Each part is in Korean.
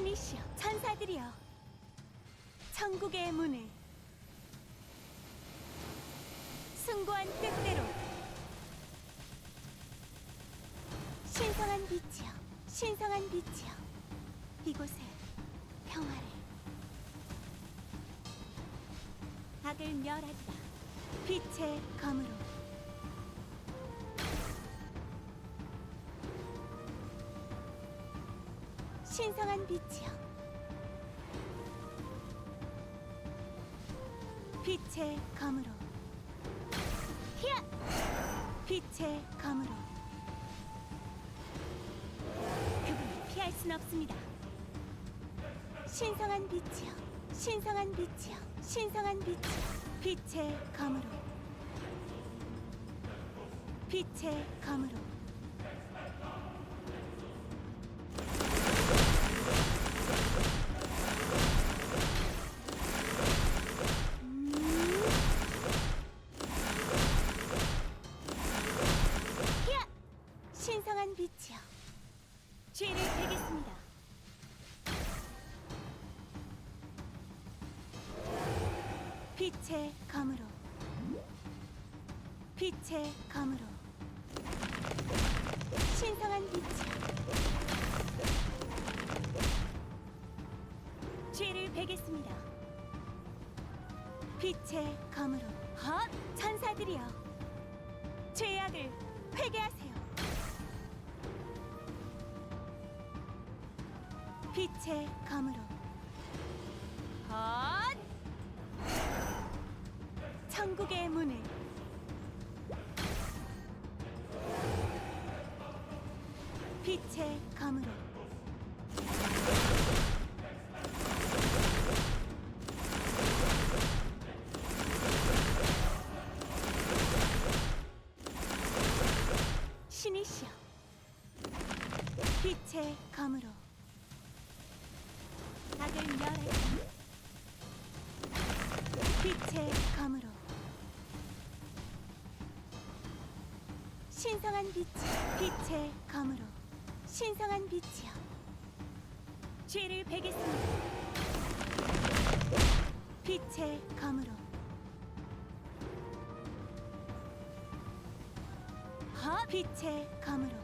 신이시여 천사들이여. 천국의 문을 숭고한 뜻대로. 신성한 빛이여. 신성한 빛이여. 이곳에 평화를. 악을 멸하리라. 빛의 검으로 신성한 빛이여. 빛의 검으로. 히야 빛의 검으로. 그분을 피할 순 없습니다. 신성한 빛이여 신성한 빛이여 신성한 빛이여. 빛의 검으로. 빛의 검으로 빛의 검으로 신성한 빛이여 죄를 베겠습니다 빛의 검으로 헛! 천사들이여 죄악을 회개하세요. 빛의 검으로 헛! 천국의 문을 빛의 검으로 신성한 빛이 빛의 검으로 신성한 빛이여. 죄를 베겠습니다. 빛의 검으로. 헛! 빛의 검으로.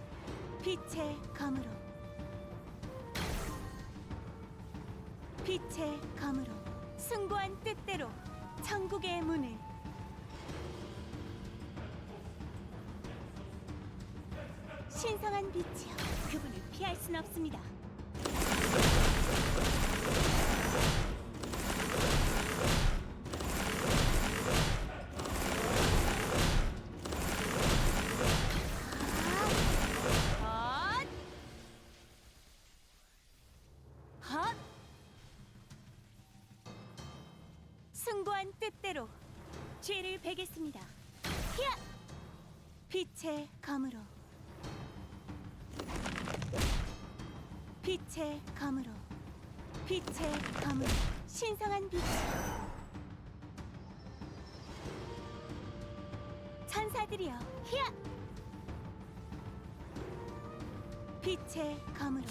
빛의 검으로. 빛의 검으로. 숭고한 뜻대로 천국의 문을 신성한 빛이여 그분을 피할 순 없습니다 헛! 헛! 숭고한 뜻대로 죄를 베겠습니다. 히야! 빛의 검으로 빛의 검으로 빛의 검으로 신성한 빛. 천사들이여 히야! 빛의 검으로.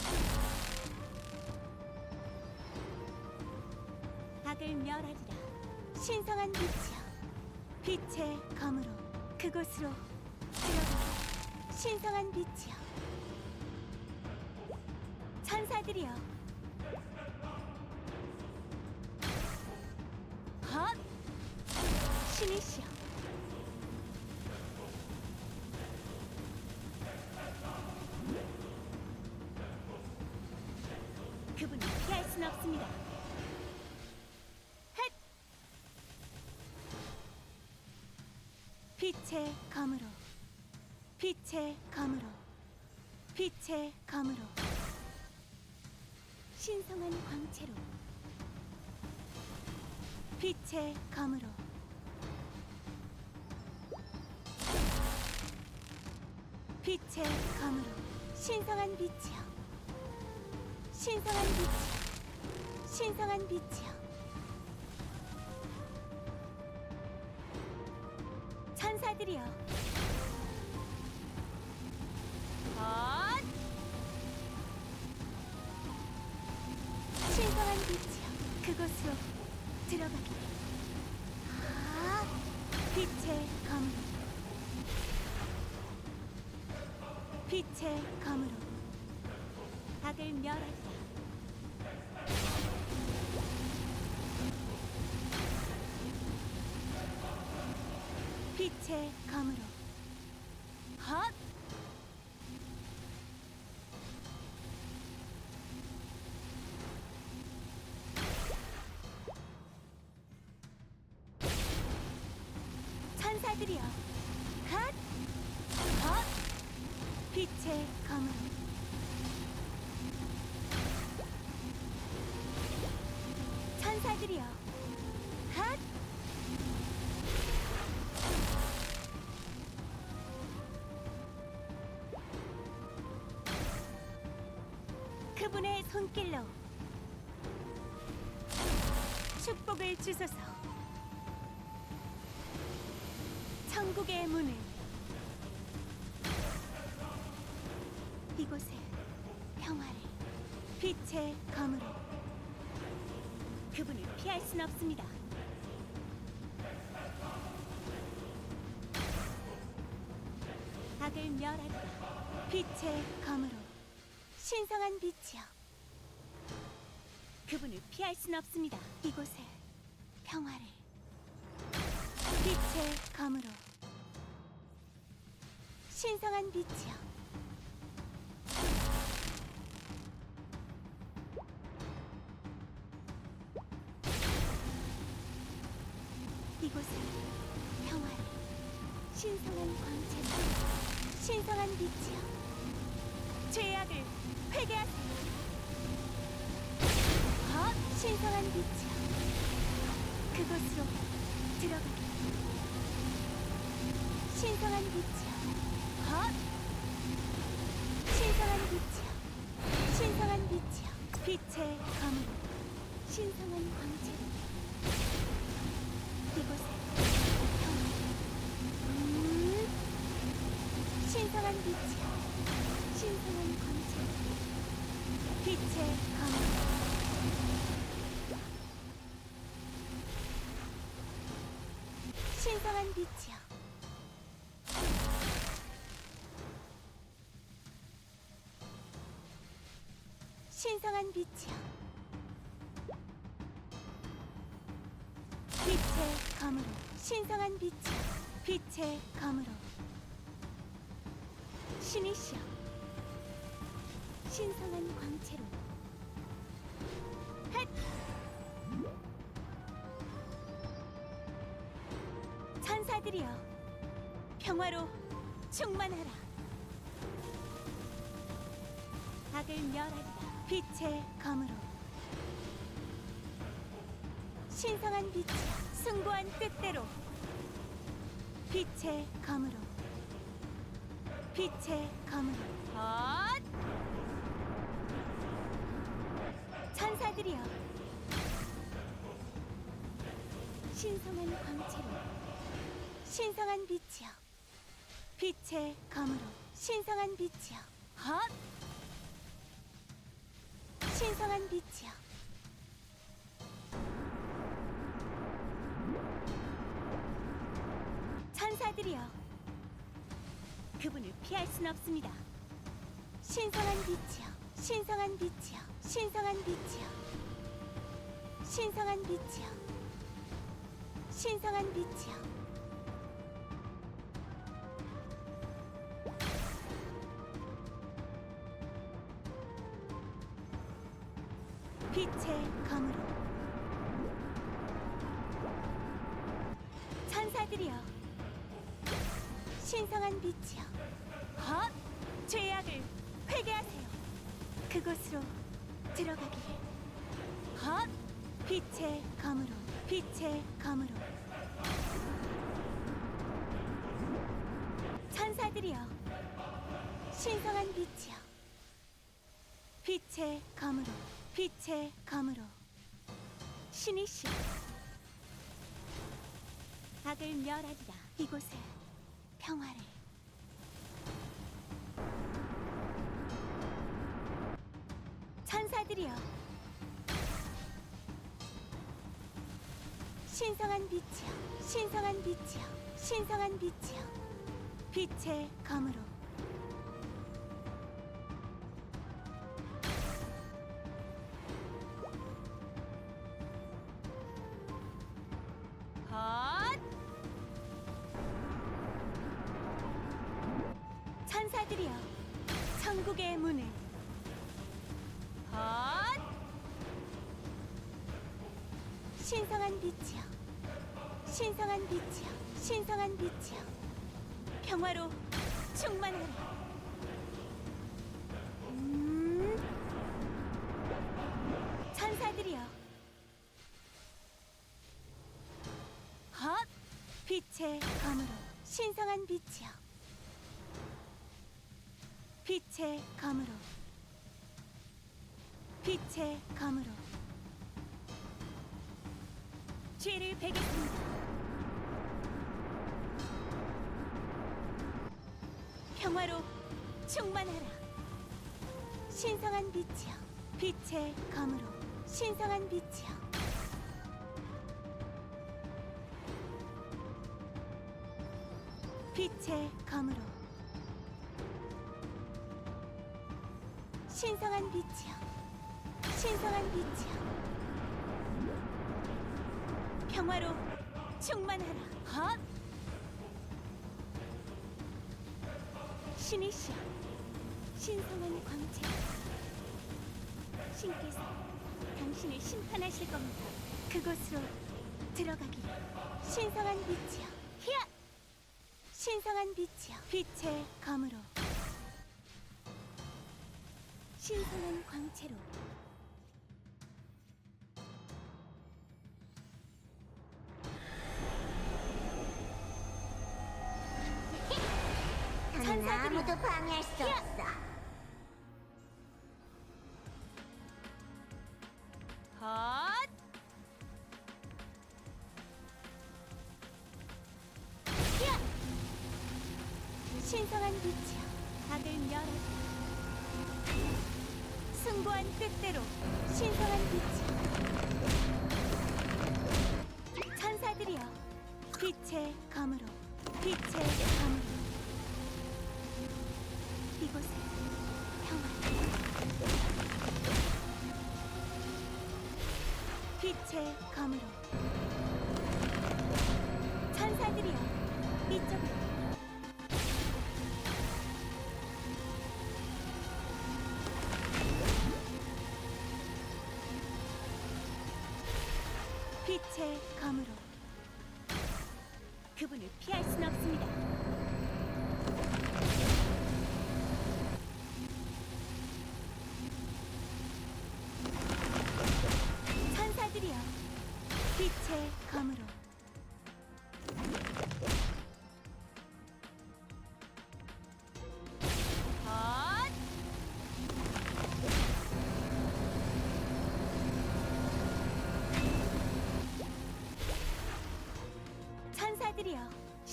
악을 멸하리라. 신성한 빛이여. 빛의 검으로 그곳으로 들어가. 신성한 빛이여 천사들이여 헛! 신이시여. 그분을 피할 순 없습니다. 헷! 빛의 검으로. 빛의 검으로. 빛의 검으로 신성한 광채로. 빛의 검으로. 빛의 검으로. 신성한 빛이여. 신성한 빛이여. 신성한 빛이여. 천사들이여 그곳으로 들어가게. 아 빛의 검으로 빛의 검으로 악을 멸하리라 빛의 검으로 천사들이여 핫! 헛! 빛의 검으로 천사들이여 핫! 그분의 손길로 축복을 주소서 천국의 문을. 이곳에 평화를 빛의 검으로. 그분을 피할 순 없습니다. 악을 멸하리라 빛의 검으로. 신성한 빛이여. 그분을 피할 순 없습니다. 이곳에 평화를 빛의 검으로 신성한 빛이여 이곳에 평화를 신성한 광채로 신성한 빛이여 죄악을 회개하세요. 헛 신성한 빛이여 그곳으로 들어가게. 신성한 빛이 신성한 빛이여. 신성한 빛이여. 빛의 검으로 신성한 광채로 이곳에 평화 음, 신성한 빛이여. 신성한 광채로 빛의 검으로 신성한 빛이여 신성한 빛이여 빛의 검으로 신성한 빛이여 빛의 검으로. 신이시여 신성한 광채로. 헷! 천사들이여 평화로 충만하라. 악을 멸하리라 빛의 검으로. 신성한 빛이여 승부한 뜻대로. 빛의 검으로. 빛의 검으로. 헛! 천사들이여. 신성한 광채로. 신성한 빛이여. 빛의 검으로. 신성한 빛이여. 헛! 신성한 빛이여. 천사들이여 그분을 피할 순 없습니다. 신성한 빛이여 신성한 빛이여 신성한 빛이여. 신성한 빛이여 신성한 빛이여 빛의 검으로. 천사들이여 신성한 빛이여 헛! 죄악을 회개하세요. 그곳으로 들어가기를 헛! 빛의 검으로 빛의 검으로. 천사들이여 신성한 빛이여 빛의 검으로 빛의 검으로. 신이시여 악을 멸하리라. 이곳에 평화를. 천사들이여. 신성한 빛이여. 신성한 빛이여. 신성한 빛이여. 빛의 검으로. 빛이여. 신성한 빛이여. 신성한 빛이여. 평화로 충만하라. 음. 천사들이여. 헛! 빛의 검으로. 신성한 빛이여. 빛의 검으로. 빛의 검으로 죄를 베겠습니다. 평화로 충만하라. 신성한 빛이여, 빛의 검으로 신성한 빛이여. 빛의 검으로 신성한 빛이여, 신성한 빛이여. 평화로 충만하라. 헛! 신이시여, 신성한 광채. 신께서 당신을 심판하실 겁니다. 그곳으로 들어가기를. 신성한 빛이여, 히앗! 신성한 빛이여, 빛의 검으로. 신성한 광채로. 아무도 방해할 수 없어. 빛의 검으로 그분을 피할 순 없습니다.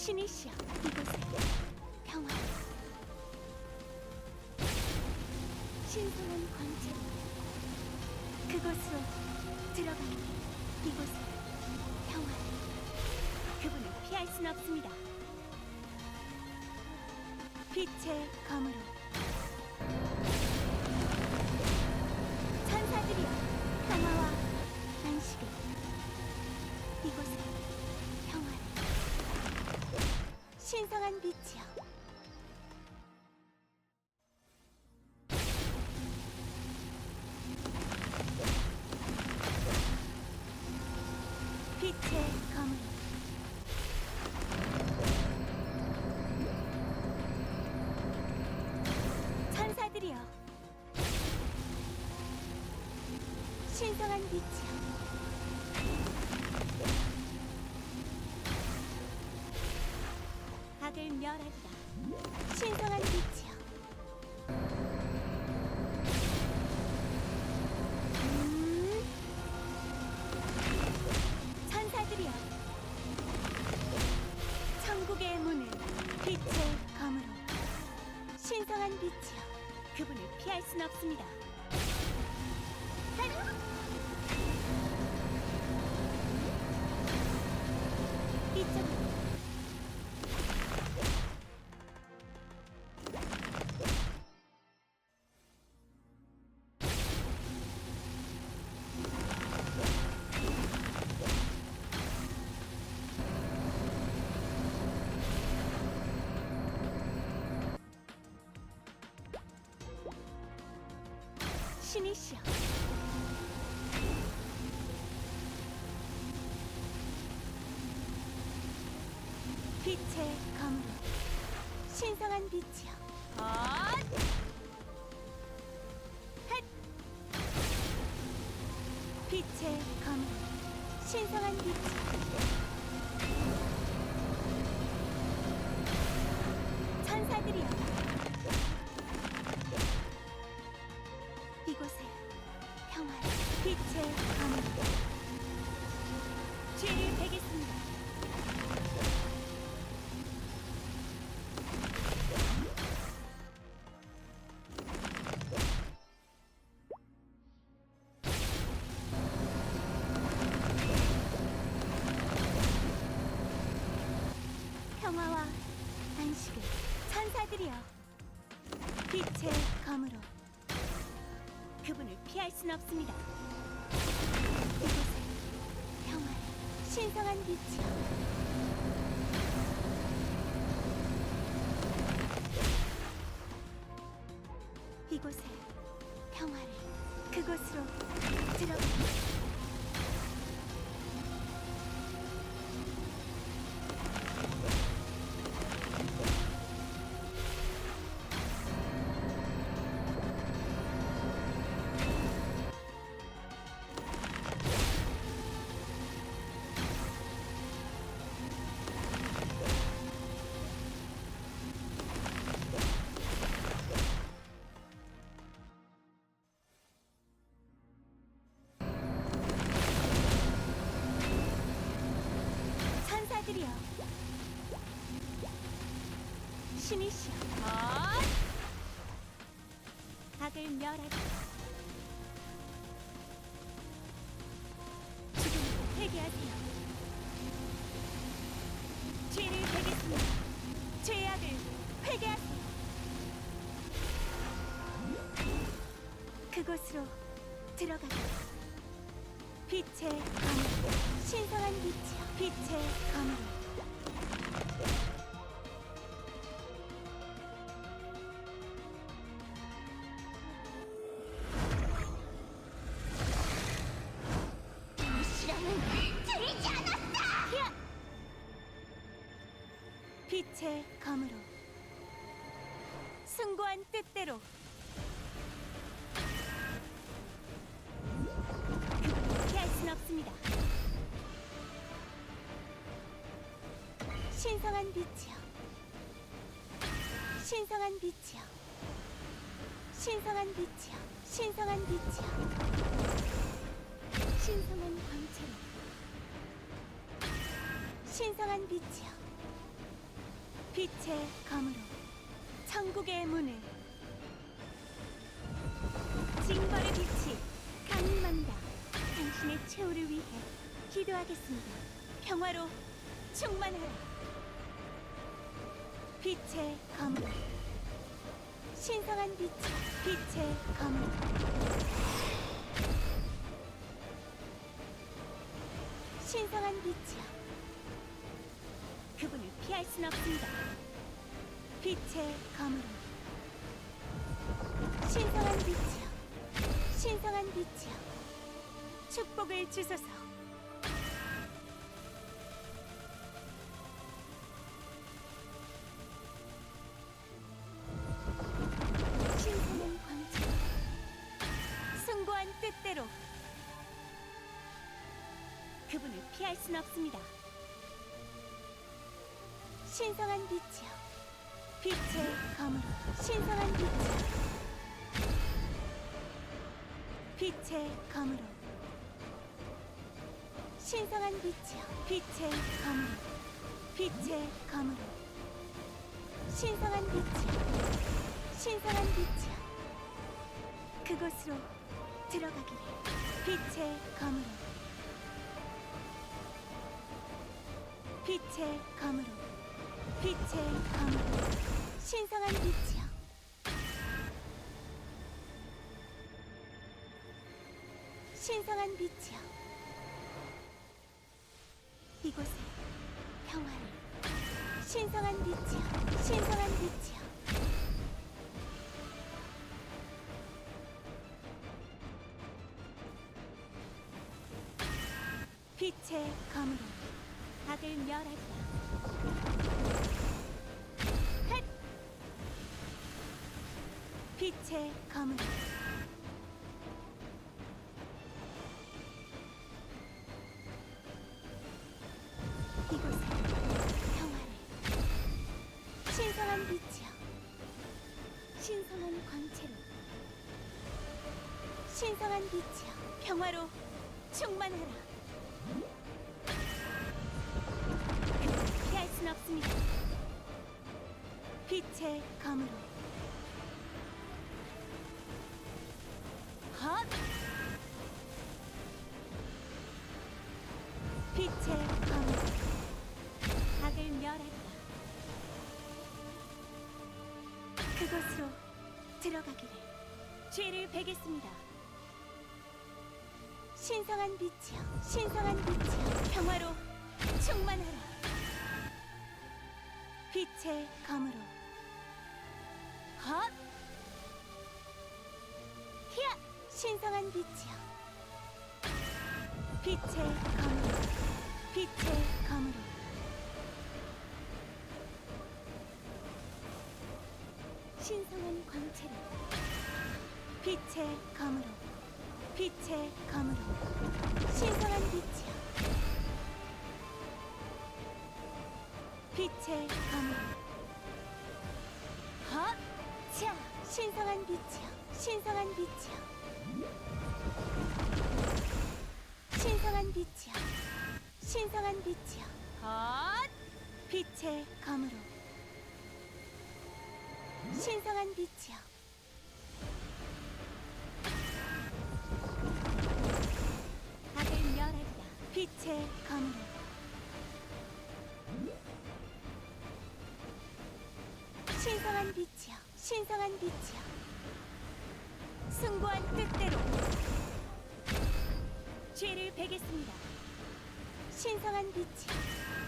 신이시여 이곳에 평화 신성한 광채로 그곳으로 들어가는 이곳에 평화 그분을 피할 순 없습니다. 빛의 검으로. 천사들이여 평화와 안식을 신성한 빛이여 악을 멸하리라 신성한 빛이여. 음. 천사들이여. 천국의 문을 빛의 검으로. 신성한 빛이여. 그분을 피할 순 없습니다 신이시여 빛의 검으로 신성한 빛이여 헛! 헷! 빛의 검으로 신성한 빛이여 천사들이여 없습니다. 평화의 신성한 빛이여 이곳에 평화를 그곳으로 들어가 그곳으로 들어가라 빛의 검으로 신성한 빛이여 빛의 검으로 신성한 빛이여. 신성한 빛이여. 신성한 빛이여. 신성한 빛이여. 신성한 광채로. 신성한 빛이여. 빛의 검으로 천국의 문을 징벌의 빛이 강림합니다. 당신의 최후를 위해 기도하겠습니다. 평화로 충만하라. 빛의 검으로 신성한 빛이 빛의 검으로 신성한 빛이여. 그분을 피할 순 없습니다. 빛의 검으로. 신성한 빛이여. 신성한 빛이여. 축복을 주소서 그분을 피할 순 없습니다. 신성한 빛이여. 빛의 검으로 신성한 빛이여. 빛의 검으로. 신성한 빛이여. 빛의 검으로. 빛의 검으로. 신성한 빛이여. 신성한 빛이여. 그곳으로 들어가기를. 빛의 검으로 빛의 검으로 빛의 검으로 신성한 빛이여. 신성한 빛이여. 이곳에 평화를. 신성한 빛이여 신성한 빛이여. 빛의 검으로 악을 멸하리라 헷! 빛의 검으로 이곳에 평화를. 신성한 빛이여. 신성한 광채로. 신성한 빛이여. 평화로 충만하라 들어가기를. 죄를 베겠습니다. 신성한 빛이여 신성한 빛이여 평화로 충만하라. 빛의 검으로. 헛 히야 신성한 빛이여. 빛의 검으로. 빛의 검으로 신성한 광채로 빛의 검으로 빛의 검으로 신성한 빛이여 빛의 검으로 헛! 차! 신성한 빛이여 신성한 빛이여 신성한 빛이여 신성한 빛이여 헛! 빛의 검으로 신성한 빛이여. 악을 멸하리라 빛의 검으로 신성한 빛이여. 신성한 빛이여. 숭고한 뜻대로. 죄를 베겠습니다. 신성한 빛이여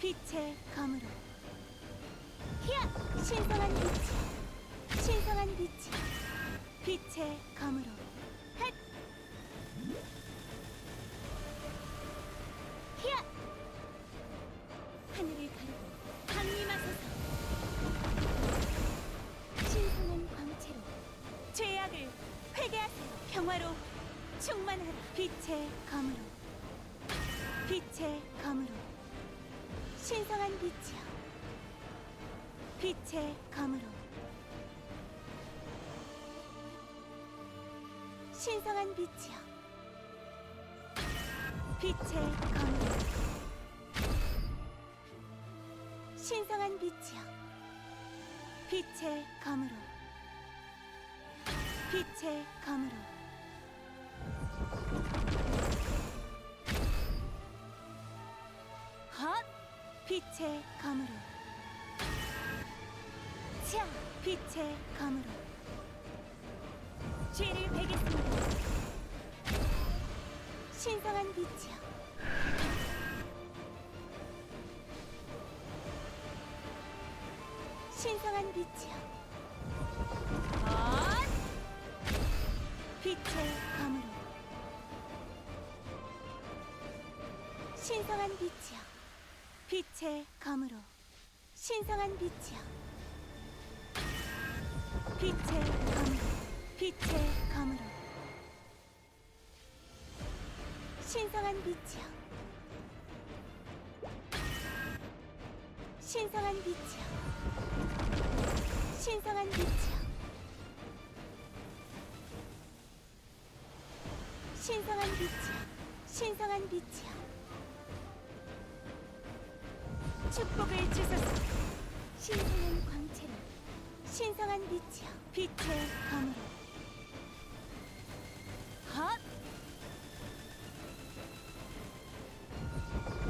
빛의 검으로. 히야 신성한 빛이여 신성한 빛이여 빛의 검으로. 헷. 히야. 하늘을 가르고 강림하소서. 신성한 광채로 죄악을 회개하세요. 평화로 충만하라. 빛의 검으로. 빛의 검으로 신성한 빛이여. 빛의 검으로. 신성한 빛이여. 빛의 검으로. 신성한 빛이여. 빛의 검으로. 빛의 검으로 빛의 검으로. 차 빛의 검으로. 죄를 베겠습니다. 신성한 빛이여. 신성한 빛이여. 헛 빛의 검으로. 신성한 빛이여 빛의 검으로 신성한 빛이여. 빛의 검으로 빛의 검으로. 신성한 빛이여. 신성한 빛이여. 신성한 빛이여. 신성한 빛이여. 신성한 빛이여 축복을 주소서. 신성한 광채로 신성한 빛이여. 빛의 검으로. 헛!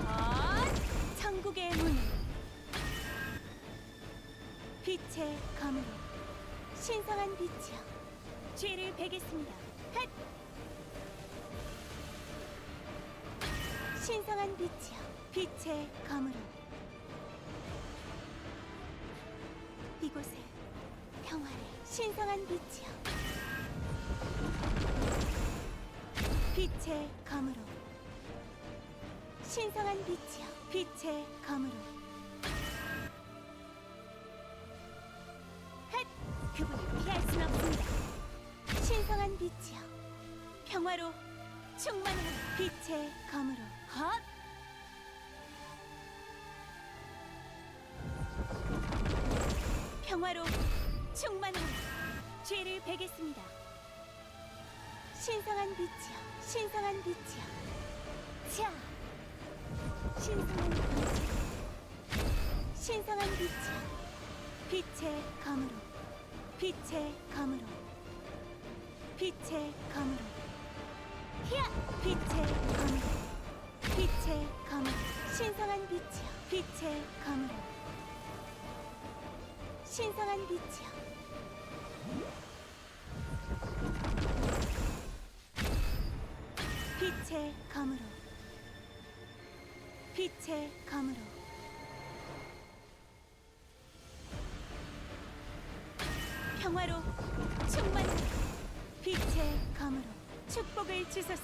헛! 천국의 문 빛의 검으로. 신성한 빛이여. 죄를 베겠습니다. 헛! 신성한 빛이여. 빛의 검으로. 신성한 빛이여 빛의 검으로. 신성한 빛이여 빛의 검으로. 핫! 그분을 피할 순 없습니다. 신성한 빛이여 평화로 충만한 빛의 검으로. 헛! 평화로 충만한 죄를 베겠습니다. 신성한 빛이여 신성한 빛이여. 자 신성한 빛이여 신성한 빛이여. 빛의 검으로 빛의 검으로. 빛의 검으로. 히야! 빛의 검으로. 빛의 검으로. 신성한 빛이여 빛의 검으로. 신성한 빛이여 빛의 검으로. 빛의 검으로. 평화로 충만한 빛의 검으로 축복을 주소서.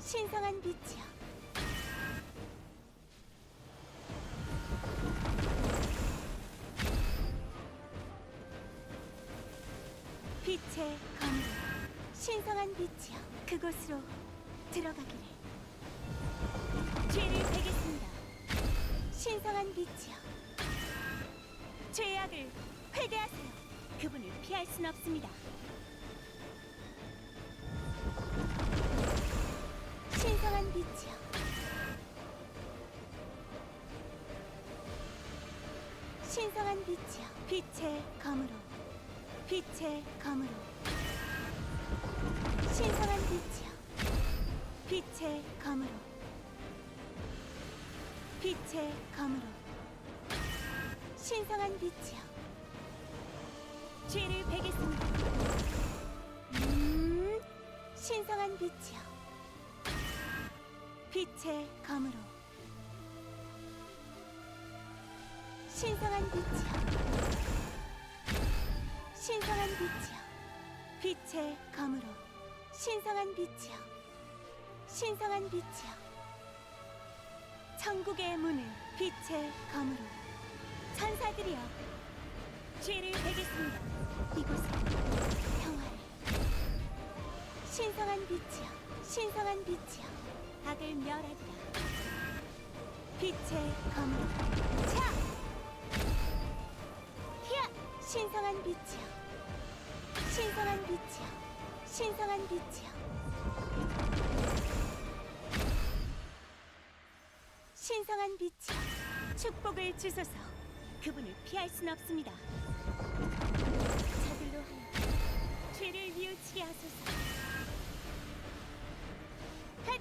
신성한 빛이여 빛의 검으로 신성한 빛이여 그곳으로 들어가기를. 죄를 베겠습니다. 신성한 빛이여. 죄악을 회개하세요. 그분을 피할 순 없습니다. 신성한 빛이여. 신성한 빛이여. 빛의 검으로. 빛의 검으로 신성한 빛이여. 빛의 검으로. 빛의 검으로. 신성한 빛이여. 죄를 베겠습니다. 음 신성한 빛이여. 빛의 검으로. 신성한 빛이여. 신성한 빛이여. 빛의 검으로 신성한 빛이여. 신성한 빛이여. 천국의 문을 빛의 검으로 천사들이여 죄를 베겠습니다. 이곳에 평화를. 신성한 빛이여 신성한 빛이여. 악을 멸하리라. 빛의 검으로. 차! 히야! 신성한 빛이여. 신성한 빛이여 신성한 빛이여. 신성한 빛이여 축복을 주소서. 그분을 피할 순 없습니다. 저들로 하여 죄를 뉘우치게 하소서. 핫!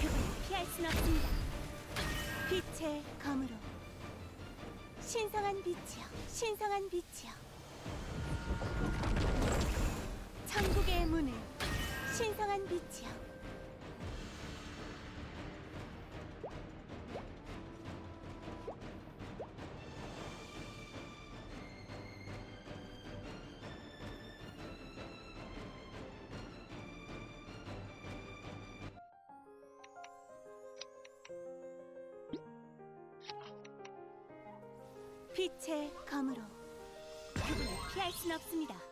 그분을 피할 순 없습니다. 빛의 검으로. 신성한 빛이여 신성한 빛이여 천국의 문을 신성한 빛이여. 빛의 검으로 피할 순 없습니다.